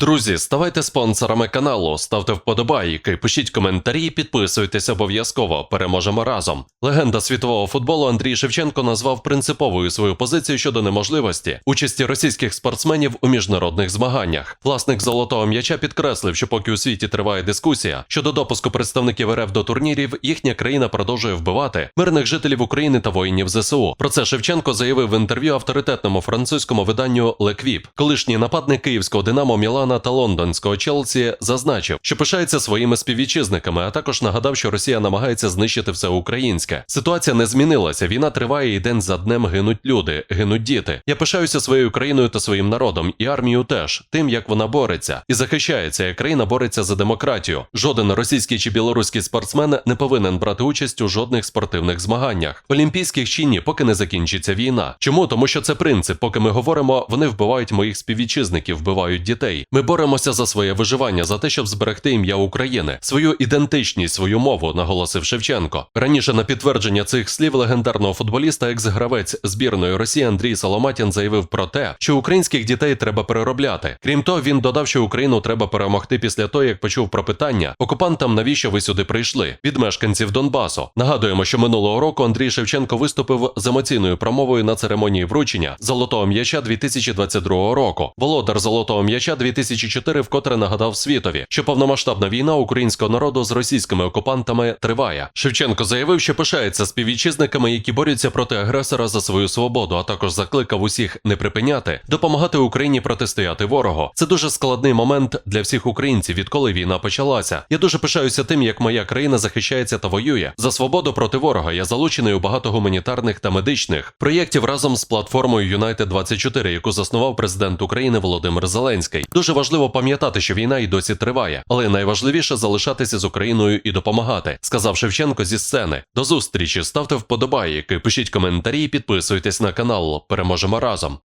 Друзі, ставайте спонсорами каналу, ставте вподобайки, пишіть коментарі, підписуйтесь обов'язково. Переможемо разом. Легенда світового футболу Андрій Шевченко назвав принциповою свою позицію щодо неможливості участі російських спортсменів у міжнародних змаганнях. Власник золотого м'яча підкреслив, що поки у світі триває дискусія щодо допуску представників РФ до турнірів, їхня країна продовжує вбивати мирних жителів України та воїнів ЗСУ. Про це Шевченко заявив в інтерв'ю авторитетному французькому виданню Леквіп. Колишній нападник київського Динамо Мілана та лондонського Челсі зазначив, що пишається своїми співвітчизниками, а також нагадав, що Росія намагається знищити все українське. Ситуація не змінилася. Війна триває і день за днем гинуть люди, гинуть діти. Я пишаюся своєю країною та своїм народом, і армією теж тим, як вона бореться і захищається, як країна бореться за демократію. Жоден російський чи білоруський спортсмен не повинен брати участь у жодних спортивних змаганнях, олімпійських чи поки не закінчиться війна. Чому? Тому що це принцип. Поки ми говоримо, вони вбивають моїх співвітчизників, вбивають дітей. Ми боремося за своє виживання, за те, щоб зберегти ім'я України, свою ідентичність, свою мову, наголосив Шевченко. Раніше на підтвердження цих слів легендарного футболіста, екс-гравець збірної Росії Андрій Соломатін заявив про те, що українських дітей треба переробляти. Крім того, він додав, що Україну треба перемогти після того, як почув про питання окупантам, навіщо ви сюди прийшли від мешканців Донбасу. Нагадуємо, що минулого року Андрій Шевченко виступив з емоційною промовою на церемонії вручення золотого м'яча 2022 року. Володар золотого м'яча 2004 вкотре нагадав світові, що повномасштабна війна українського народу з російськими окупантами триває. Шевченко заявив, що пишається співвітчизниками, які борються проти агресора за свою свободу, а також закликав усіх не припиняти, допомагати Україні протистояти ворогу. Це дуже складний момент для всіх українців, відколи війна почалася. Я дуже пишаюся тим, як моя країна захищається та воює за свободу проти ворога. Я залучений у багато гуманітарних та медичних проєктів разом з платформою United 24 яку заснував президент України Володимир Зеленський. Дуже важливо пам'ятати, що війна і досі триває, але найважливіше залишатися з Україною і допомагати, сказав Шевченко зі сцени. До зустрічі ставте вподобайки, пишіть коментарі, підписуйтесь на канал. Переможемо разом.